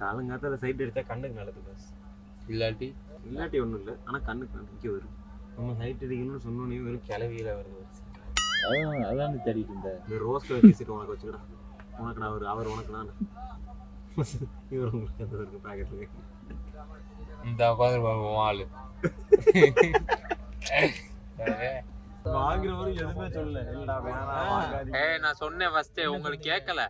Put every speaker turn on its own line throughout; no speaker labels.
காலங்காத்தால சைட் அடிச்சா கண்ணுக்கு நல்லது பஸ்
இல்லாட்டி?
இல்லாட்டி ஒன்றும் இல்லை. ஆனால் கண்ணுக்கு நம்பிக்கை வரும். நம்ம சைட் அடிக்கணும்னு சொன்னோன்னே வெறும் கிளவியில வருது
அதான் அதான் தேடிட்டு இருந்தேன்
இந்த ரோஸ் கலர் டிஷர்ட் உனக்கு வச்சுக்கடா. உனக்கு நான் அவர் அவர் உனக்கு நான் இவர் உங்களுக்கு அந்த இருக்கு பேக்கெட்ல
இந்த உட்காந்து ஆளு.
வாங்குறவரும் எதுவுமே சொல்லல. இல்லடா வேணாம்
ஏய் நான் சொன்னேன் ஃபர்ஸ்ட் உங்களுக்கு கேட்கல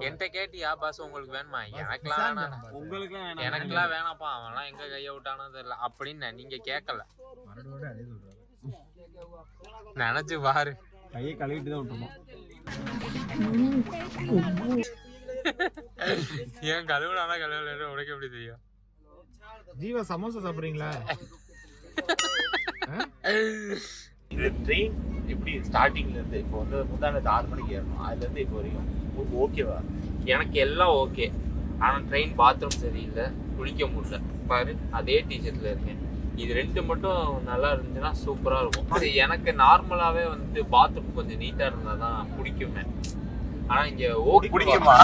என்கிட்ட கேட்டியா பாஸ் உங்களுக்கு வேணுமா? எனக்குலாம் வேணாம்.
உங்களுக்கு வேணாம்.
எனக்குலாம் வேணாம்ப்பா. அவன்லாம் எங்க கைய விட்டானோ தெரியல. அப்படின்னு நீங்க கேட்கல நினைச்சு பாரு.
கையை கழுவிட்டு தான் விட்டுருந்தோம்
ஏன் கழுவுனானா கழுவல? உனக்கு எப்படி தெரியும்?
ஜீவா சமோசா சாப்பிடுறீங்களா?
இந்த ட்ரெயின் எப்படி ஸ்டார்டிங்ல இருந்து இப்போ வந்து முந்தானத்து ஆறு மணிக்கு ஏறணும். அதுல இருந்து இப்போ உங்களுக்கு ஓகேவா
எனக்கு எல்லாம் ஓகே ஆனா ட்ரெயின் பாத்ரூம் சரியில்லை. குளிக்க முடியல. பாரு அதே டிஷர்ட்ல இருக்கேன். இது ரெண்டு மட்டும் நல்லா இருந்துச்சுன்னா சூப்பரா இருக்கும். அது எனக்கு நார்மலாவே வந்து பாத்ரூம் கொஞ்சம் நீட்டா இருந்தா தான் பிடிக்குமே. ஆனா இங்க ஓகே
பிடிக்குமா?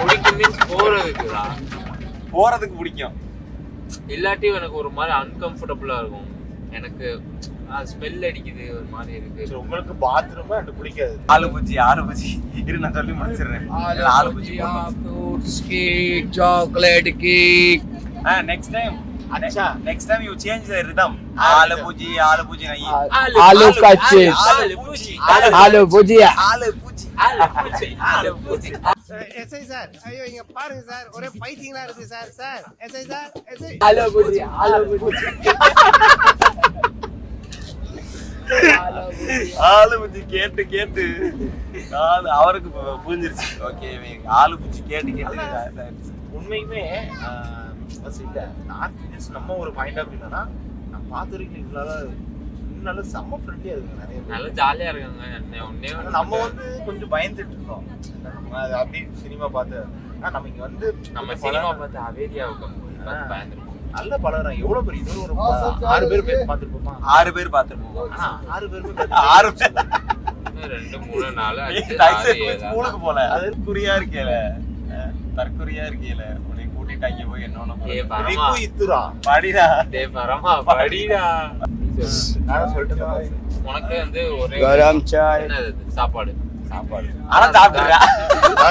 பிடிக்கும் மீன்ஸ் போறதுக்குதான்
போறதுக்கு பிடிக்கும்.
இல்லாட்டி எனக்கு ஒரு மாதிரி அன்கம்ஃபர்டபுளா இருக்கும். எனக்கு ஸ்மெல் அடிக்குது ஒரு மாதிரி இருக்கு.
உங்களுக்கு பாத்ரூம் அண்ட் குளிக்காது
ஆளு பூஜி ஆளு பூஜி இரு நான் சொல்லி முடிச்சிடுறேன். ஆளு பூஜி ஃப்ரூட்ஸ் கேக்
சாக்லேட் கேக்
ஆ நெக்ஸ்ட் டைம் அச்சா. Next time you change the rhythm ஆளு
பூஜி ஆளு பூஜி
நை ஆளு
கச்சி ஆளு
பூஜி ஆளு
பூஜி ஆளு பூஜி ஆளு
பூஜி சார் ஐயோ இங்க பாருங்க சார் ஒரே பைத்தியங்களா இருக்கு sir sir SI sir SI
ஆளு பூஜி ஆளு பூஜி
ஆலு பூச்சி கேட்டு கேட்டு. ஆளு அவருக்கு புரிஞ்சிருச்சு. ஓகே ஆலு பூச்சி கேட்டு கேட்டு.
உண்மையுமே இல்ல நார்த் இந்தியன்ஸ் நம்ம ஒரு பாயிண்ட் ஆஃப் என்னன்னா நான் பார்த்துருக்கேன் இவ்வளோ நல்ல செம்ம ஃப்ரெண்ட்லியா இருக்குங்க நிறைய
நல்லா ஜாலியா இருக்காங்க.
நம்ம வந்து கொஞ்சம் பயந்துட்டு இருந்தோம் நம்ம அது அப்படி சினிமா பார்த்து. ஆனா நம்ம இங்க வந்து
நம்ம சினிமா. பார்த்து அவேரியாவுக்கு பயந்துருக்கோம்
நல்ல பழகுறோம் எவ்வளவு பெரிய இது? ஒரு ஆறு பேர் பேர் பார்த்துருப்போமா?
ஆறு பேர் பார்த்துருப்போம்?
ஆனா ஆறு பேர்
ஆறு பேர்.
ரெண்டு மூணு நாலு
ஸ்கூலுக்கு போல. அது குறியா இருக்கேல தற்குறியா இருக்கேல? உன்னை கூட்டிட்டு அங்க போய் என்ன பண்ண
ஏய்,
போற?
பரமா.
இத்துரா
படிடா.
டேய் பரமா படிடா.
நான் சொல்லிட்டு
உனக்கு வந்து ஒரே? சாப்பாடு.
சாப்பாடு.
ஆனா சாப்பிடுறா.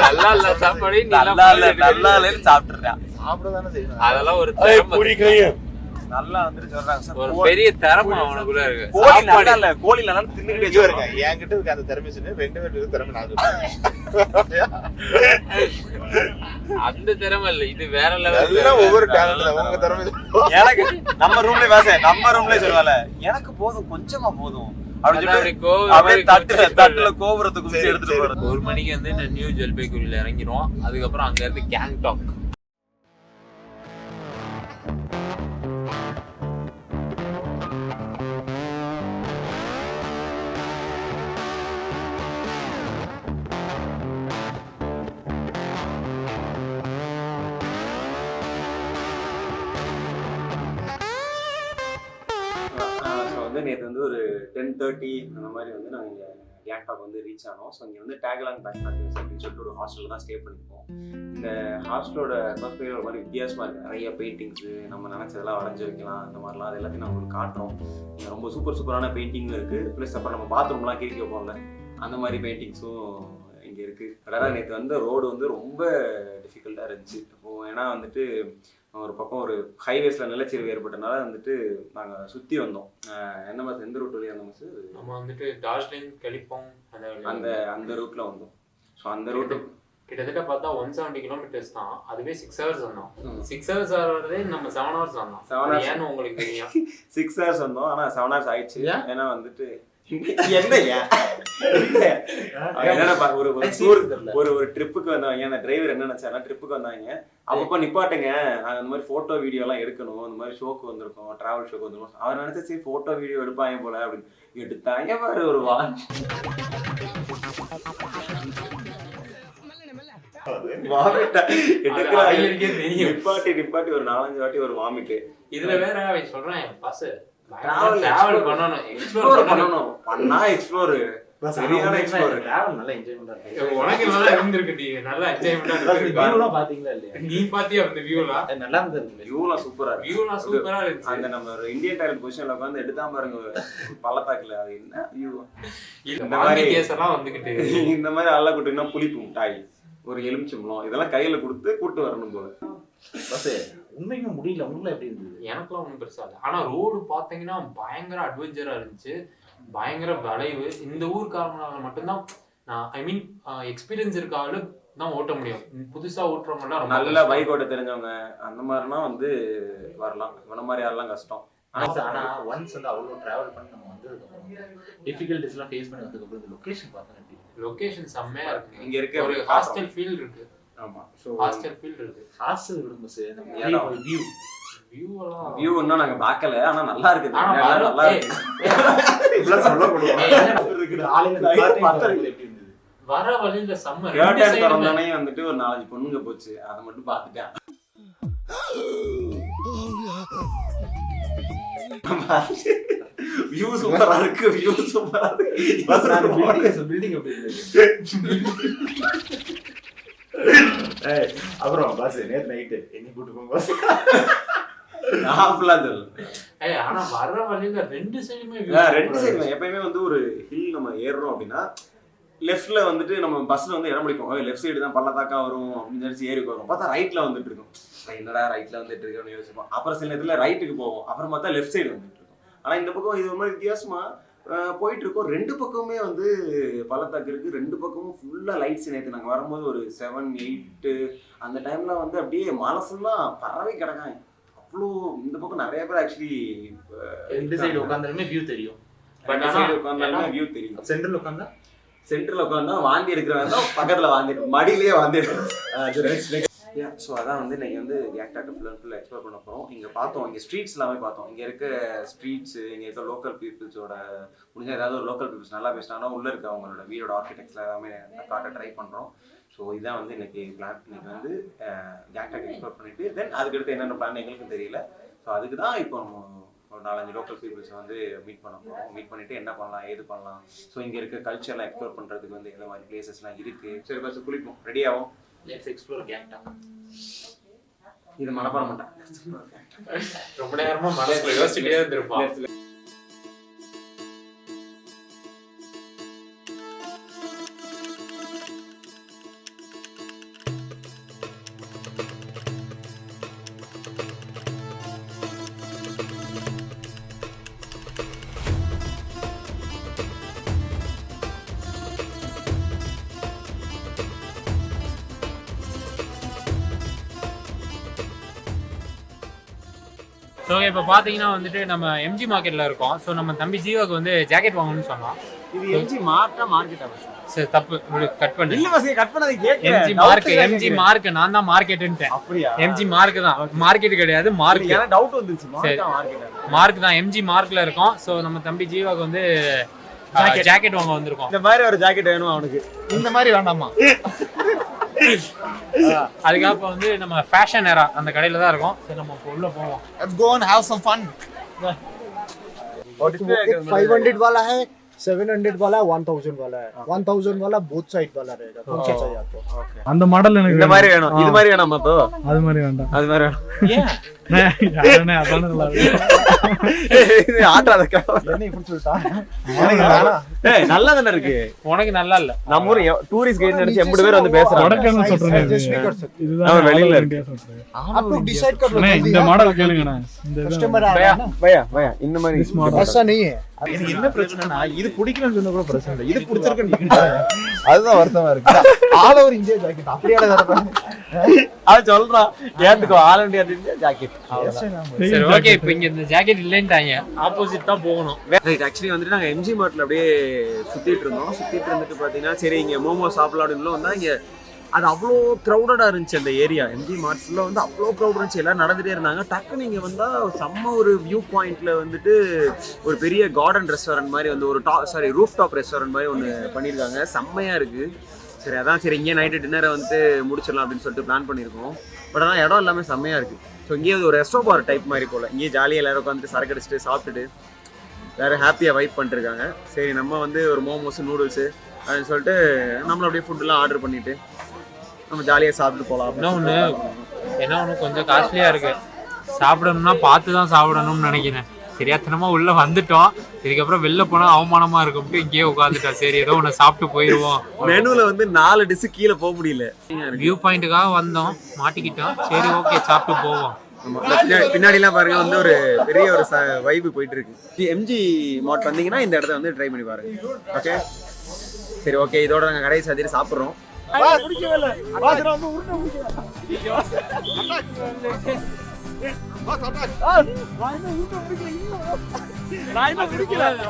நல்லா இல்ல சாப்பாடு.
நல்லா இல்ல நல்லா இல்லன்னு சாப்பிட்டுறா
சாப்பிட தானே செய்யணும்.
அதெல்லாம் ஒரு திறமை.
நல்லா வந்துட்டு சொல்றாங்க சார்.
ஒரு
கோழி-
பெரிய திறமை அவனுக்குள்ள இருக்கு.
கோழி நல்லா
சாப்பாடு
இல்ல கோழி நல்லா தின்னுக்கிட்டே
இருங்க என்கிட்ட இருக்க அந்த திறமை சொன்னேன் ரெண்டு பேர் இருக்க திறமை நான்
அந்த திறமை இல்ல இது வேற லெவல்
எல்லாம் ஒவ்வொரு டேலண்ட் உங்க திறமை
எனக்கு நம்ம ரூம்ல பேச நம்ம ரூம்ல சொல்லுவால எனக்கு போதும் கொஞ்சமா போதும்.
ஒரு மணிக்கு வந்து நியூ ஜல்பைகுரியில இறங்கிடுவோம். அதுக்கப்புறம் அங்க இருந்து கேங்டாக்
டென் தேர்ட்டி அந்த மாதிரி வந்து நாங்கள் இங்கே கேங்டாக் வந்து ரீச் ஆனோம். ஸோ இங்கே வந்து டேக்லாங் பேக் பேக்கர்ஸ் அப்படின்னு சொல்லிட்டு ஒரு ஹாஸ்டலில் தான் ஸ்டே பண்ணியிருக்கோம். இந்த ஹாஸ்டலோட அட்மாஸ்பியர் ஒரு மாதிரி வித்தியாசமாக இருக்குது நிறைய பெயிண்டிங்ஸு நம்ம நினச்சதெல்லாம் வரைஞ்சி வைக்கலாம் அந்த மாதிரிலாம் அது எல்லாத்தையும் நாங்கள் உங்களுக்கு காட்டுறோம். இங்கே ரொம்ப சூப்பர் சூப்பரான பெயிண்டிங்கும் இருக்குது ப்ளஸ் அப்புறம் நம்ம பாத்ரூம்லாம் கிரிக்க வைப்போம்ல. அந்த மாதிரி பெயிண்டிங்ஸும் இங்கே இருக்குது அதாவது நேற்று வந்து ரோடு வந்து ரொம்ப டிஃபிகல்ட்டாக இருந்துச்சு. இப்போது ஏன்னா வந்துட்டு ஒரு பக்கம் ஒரு ஹைவேஸில் நிலச்சரிவு ஏற்பட்டனால வந்துட்டு நாங்கள் சுற்றி வந்தோம். என்ன மாதிரி எந்த ரூட் வழியாக இருந்தோம் சார்
நம்ம வந்துட்டு டார்ஜிலிங் கலிப்போங்
அந்த அந்த ரூட்டில் வந்தோம். ஸோ அந்த ரூட்டு
கிட்டத்தட்ட பார்த்தா ஒன் செவன்டி கிலோமீட்டர்ஸ் தான். அதுவே சிக்ஸ் ஹவர்ஸ் வந்தோம். சிக்ஸ் ஹவர்ஸ் வர்றதே நம்ம செவன் ஹவர்ஸ் வந்தோம்.
Hours.
ஏன்னு உங்களுக்கு தெரியும்.
சிக்ஸ் ஹவர்ஸ் வந்தோம். ஆனால் செவன் ஹவர்ஸ் ஆயிடுச்சு.
ஏன்?
ஏன்னா வந்துட்டு ஒரு ஒரு tour- ஒரு ஒரு ட்ரிப்புக்கு வந்தவங்க அந்த டிரைவர் என்ன நினைச்சாருன்னா ட்ரிப்புக்கு வந்தாங்க அப்பப்போ நிப்பாட்டுங்க. நாங்கள் இந்த மாதிரி ஃபோட்டோ வீடியோ எல்லாம் எடுக்கணும். இந்த மாதிரி ஷோக்கு வந்திருக்கோம் டிராவல் ஷோக்கு வந்திருக்கோம். அவர் நினைச்சா சரி ஃபோட்டோ வீடியோ எடுப்பாங்க போல அப்படின்னு. எடுத்தாங்க பாரு ஒரு வா. நிப்பாட்டி நிப்பாட்டி ஒரு நாலஞ்சு வாட்டி ஒரு வாமிட்டு
இதுல வேற சொல்றேன் பஸ் டிராவல் பண்ணணும்.
எக்ஸ்ப்ளோர்
எக்ஸ்ப்ளோர் பண்ணணும்.
பண்ணா எக்ஸ்ப்ளோர் சரியான explorer.
டிராவல் நல்லா என்ஜாய்மெண்டா இருக்கு.
உனக்கு நல்லா இருந்திருக்கு நீ. நல்லா என்ஜாய்மெண்டா இருக்கு
வியூலாம் பாத்தீங்களா இல்லையா?
நீ பாத்தியா அந்த வியூலாம்
நல்லா இருந்தது
வியூலாம் சூப்பரா இருக்கு
வியூலாம் சூப்பரா இருந்துச்சு.
அந்த நம்ம ஒரு இந்தியன் டைலர் பொசிஷன்ல உட்காந்து எடுத்தா பாருங்க பள்ளத்தாக்குல. அது என்ன வியூ
இந்த மாதிரி கேஸ் எல்லாம் வந்துகிட்டு.
இந்த மாதிரி அல்ல கூட்டுனா புளிப்பு மிட்டாய் ஒரு எலுமிச்சம்பழம் இதெல்லாம் கையில கொடுத்து கூட்டு வரணும் போல.
பஸ் உண்மைக்குமே முடியல. உங்களுக்கு எப்படி இருந்தது?
எனக்குலாம் ஒன்றும் பெருசா இல்லை. ஆனா ரோடு பாத்தீங்கன்னா பயங்கர அட்வென்ச்சரா இருந்துச்சு. பயங்கர வளைவு. இந்த ஊருக்காரங்களால மட்டும்தான் நான் ஐ மீன் எக்ஸ்பீரியன்ஸ் இருக்க ஆளு தான் ஓட்ட முடியும். புதுசா ஓட்டுறவங்கலாம் ரொம்ப
நல்ல. பைக் ஓட்ட தெரிஞ்சவங்க அந்த மாதிரினா வந்து வரலாம். இவன மாதிரி யாரெல்லாம் கஷ்டம்?
ஆனா ஆனா ஒன்ஸ் வந்து அவ்வளவு டிராவல் பண்ணி நம்ம வந்ததுக்கு டிஃபிகல்டிஸ் எல்லாம் ஃபேஸ் பண்ணி வந்ததுக்கு அப்புறம் இந்த லொகேஷன் பார்த்தா எப்படி இருக்கு?
லொகேஷன் செம்மையா இருக்கு.
இங்க இருக்க
ஒரு ஹாஸ்டல் ஃபீல் இருக்கு.
ஆமா. ஸோ
ஹாஸ்டல் ஃபீல் இருக்கு.
ஹாஸ்டல். வியூ
வியூ
இன்னும் பார்க்கல ஆனா நல்லா இருக்குது இருக்கு.
வர வழியில
கேட்டேன் வந்துட்டு ஒரு நாலஞ்சு பொண்ணுங்க போச்சு. அதை மட்டும் பார்த்துட்டேன். வியூ சூப்பரா இருக்கு. வியூ சூப்பரா இருக்கு.
பில்டிங் அப்புறம் பஸ் நேத்து நைட்டு என்ன கூட்டு போங்க பஸ்
ஆனா வர வழியில ரெண்டு சைடுமே
ரெண்டு சைடு எப்பயுமே வந்து ஒரு ஹில் நம்ம ஏறுறோம் அப்படின்னா லெஃப்ட்ல வந்துட்டு நம்ம பஸ்ல வந்து இடம் பிடிப்போம். லெஃப்ட் சைடு தான் பள்ளத்தாக்கா வரும் அப்படின்னு நினைச்சு ஏறி பார்த்தா ரைட்ல வந்துட்டு இருக்கும். என்னடா ரைட்ல வந்துட்டு இருக்கோம்னு யோசிப்போம். அப்புறம் சில நேரத்துல ரைட்டுக்கு போவோம். அப்புறம் பார்த்தா லெஃப்ட் சைடு வந்துட்டு இருக்கும். ஆனா இந்த பக்கம் இது ஒரு மாதிரி வித்தியாசமா போயிட்டு இருக்கோம் ரெண்டு பக்கமுமே வந்து பள்ளத்தாக்கு இருக்கு. ரெண்டு பக்கமும் ஃபுல்லா லைட்ஸ் நேற்று நாங்க வரும்போது ஒரு செவன் எயிட்டு அந்த டைம்ல வந்து அப்படியே ஃபுல்லா பறவை கிடக்காங்க. அவ்வளோ இந்த பக்கம் நிறைய பேர் ஆக்சுவலி
இந்த சைடு உட்காந்தாலுமே வியூ தெரியும்.
பட்
ஆனா-
உட்காந்தாலும் வியூ தெரியும்.
சென்டர்ல உட்காந்தா?
சென்டர்ல உட்காந்தா வாந்தி எடுக்கிறவன் தான் பக்கத்துல வாந்தி. மடியிலேயே வாந்தி யா ஸோ அதான் வந்து நீங்கள் வந்து கேக்டாக்க ஃபுல் அண்ட் ஃபுல் எக்ஸ்ப்ளோர் பண்ண போகிறோம் இங்கே பார்த்தோம் இங்கே ஸ்ட்ரீட்ஸ் எல்லாமே பார்த்தோம். இங்கே இருக்க ஸ்ட்ரீட்ஸ் இங்கே இருக்க லோக்கல் பீப்புள்ஸோட முடிஞ்ச ஏதாவது ஒரு லோக்கல் பீப்புள்ஸ் நல்லா பேசினாங்கன்னா உள்ளே இருக்க அவங்களோட வீடோட ஆர்கிடெக்ட்ஸில் எல்லாமே காட்ட ட்ரை பண்ணுறோம் ஸோ இதான் வந்து இன்னைக்கு பிளான் இன்றைக்கி வந்து கேக்டாக் எக்ஸ்ப்ளோர் பண்ணிவிட்டு தென் அதுக்கடுத்து என்னென்ன பிளான் எங்களுக்கும் தெரியல. ஸோ அதுக்கு தான் இப்போ நம்ம ஒரு நாலஞ்சு லோக்கல் பீப்புள்ஸை வந்து மீட் பண்ண போகிறோம் மீட் பண்ணிட்டு என்ன பண்ணலாம் ஏது பண்ணலாம். ஸோ இங்கே இருக்க கல்ச்சர்லாம் எக்ஸ்ப்ளோர் பண்ணுறதுக்கு வந்து எந்த மாதிரி பிளேசஸ்லாம் இருக்குது சரி பஸ் குளிப்போம். ரெடி ஆகும்
லெட்ஸ் எக்ஸ்ப்ளோர் கேங்டா
இது மனப்பாடம் மாட்டேன்
ரொம்ப நேரமா மனசுல யோசிச்சுட்டே இருந்திருப்பான். ஸோ இப்போ பார்த்தீங்கன்னா வந்துட்டு நம்ம எம்ஜி மார்க்கெட்டில் இருக்கோம். ஸோ நம்ம தம்பி ஜீவாக்கு வந்து ஜாக்கெட் வாங்கணும்னு சொன்னோம்
இது எம்ஜி மார்க்கா மார்க்கெட்டா
சரி தப்பு. கட் பண்ணு.
இல்ல பஸ் கட் பண்ணது
எம்ஜி மார்க் எம்ஜி மார்க் நான் தான் மார்க்கெட்டுன்ட்டேன்
அப்படியா?
எம்ஜி மார்க் தான். மார்க்கெட் கிடையாது மார்க்
எனக்கு டவுட் வந்துச்சு
சரி.
மார்க்கா மார்க்கெட்டா
மார்க் தான். எம்ஜி மார்க்ல இருக்கோம். ஸோ நம்ம தம்பி ஜீவாக்கு வந்து ஜாக்கெட் வாங்க வந்திருக்கோம்.
இந்த மாதிரி ஒரு ஜாக்கெட் வேணும் அவனுக்கு.
இந்த மாதிரி வேண்டாமா
அதுக்காக வந்து நம்ம ஃபேஷன் ஏரா அந்த கடையில தான் இருக்கோம் சரி நம்ம இப்போ உள்ள போவோம்
Let's go and have some fun. और फाइव हंड्रेड वाला है सेवन हंड्रेड वाला है वन थाउजेंड वाला है वन थाउजेंड वाला बोथ साइड वाला रहेगा कौन सा चाहिए आपको
அந்த மாடல் எனக்கு
இந்த மாதிரி வேணும் இது மாதிரி வேணாமா இப்போ
அது மாதிரி வேண்டாம்
அது மாதிரி வேணும்
அதானே அதானே நல்லா
தானே இருக்கு டூரிஸ்ட் கைட் நினைச்சு எம்பது பேர் வந்து பேசுறாங்க.
என்ன பிரச்சனை
அதுதான் வருத்தமா இருக்கு.
அது சொல்றான் ஏத்துக்கோ ஜாக்கெட்.
சரி ஓகே இப்போ இங்க இந்த ஜாக்கெட் இல்லைன்ட்டாங்க ஆப்போசிட் தான் போகணும்.
ரைட் ஆக்சுவலி வந்துட்டு நாங்கள் எம்ஜி மார்ட்ல அப்படியே சுத்திட்டு இருந்தோம். சுத்திட்டு இருந்துட்டு பார்த்தீங்கன்னா சரி இங்கே மோமோ சாப்பிடலாம் அப்படின்னு வந்தா இங்கே அது அவ்வளோ க்ரௌடடாக இருந்துச்சு அந்த ஏரியா எம்ஜி மார்ட்ஸில் வந்து அவ்வளோ க்ரௌட் இருந்துச்சு. எல்லாரும் நடந்துட்டே இருந்தாங்க. டக்குன்னு இங்கே வந்தால் செம்ம ஒரு வியூ பாயிண்ட்ல வந்துட்டு ஒரு பெரிய கார்டன் ரெஸ்டாரண்ட் மாதிரி வந்து ஒரு top sorry roof top restaurant மாதிரி ஒன்று பண்ணியிருக்காங்க. செம்மையாக இருக்குது சரி அதான் சரி இங்கே நைட்டு டின்னரை வந்துட்டு முடிச்சிடலாம் அப்படின்னு சொல்லிட்டு பிளான் பண்ணியிருக்கோம். பட் ஆனால் இடம் எல்லாமே செம்மையாக இருக்குது ஸோ இங்கேயே ஒரு ரெஸ்டோ பார் டைப் மாதிரி போல். இங்கேயே ஜாலியாக எல்லாரும் உட்காந்துட்டு சரக்கு அடிச்சுட்டு சாப்பிட்டுட்டு வேற ஹாப்பியாக வைப் பண்ணிருக்காங்க சரி நம்ம வந்து ஒரு மோமோஸ் நூடுல்ஸு அப்படின்னு சொல்லிட்டு நம்மளும் அப்படியே ஃபுட்டுலாம் ஆர்டர் பண்ணிட்டு நம்ம ஜாலியாக சாப்பிட்டு போகலாம்
இன்னொன்று என்ன ஒன்று கொஞ்சம் காஸ்ட்லியாக இருக்கு. சாப்பிடணும்னா பார்த்து தான் சாப்பிடணும்னு நினைக்கிறேன். தெரியாத்தனமா உள்ள வந்துட்டோம். இதுக்கப்புறம் வெளில போனா அவமானமா இருக்கும்ட்டு இங்கேயே உட்காந்துட்டோம் சரி ஏதோ ஒன்று சாப்பிட்டு போயிடுவோம்
மெனுவில் வந்து நாலு டிஷ்ஷு கீழே போக முடியல.
வியூ பாயிண்ட்டுக்காக வந்தோம். மாட்டிக்கிட்டோம். சரி ஓகே சாப்பிட்டு போவோம்.
பின்னாடி பின்னாடிலாம் பாருங்க வந்து ஒரு பெரிய ஒரு வைப்பு போயிட்டு இருக்கு. எம்ஜி மார்ட் வந்தீங்கன்னா இந்த இடத்த வந்து ட்ரை பண்ணி பாருங்க. ஓகே சரி ஓகே இதோட நாங்கள் கடைசி சாத்திட்டு சாப்பிட்றோம். Was hat das? Rainer, Hugo, Winkler, Rainer, Winkler.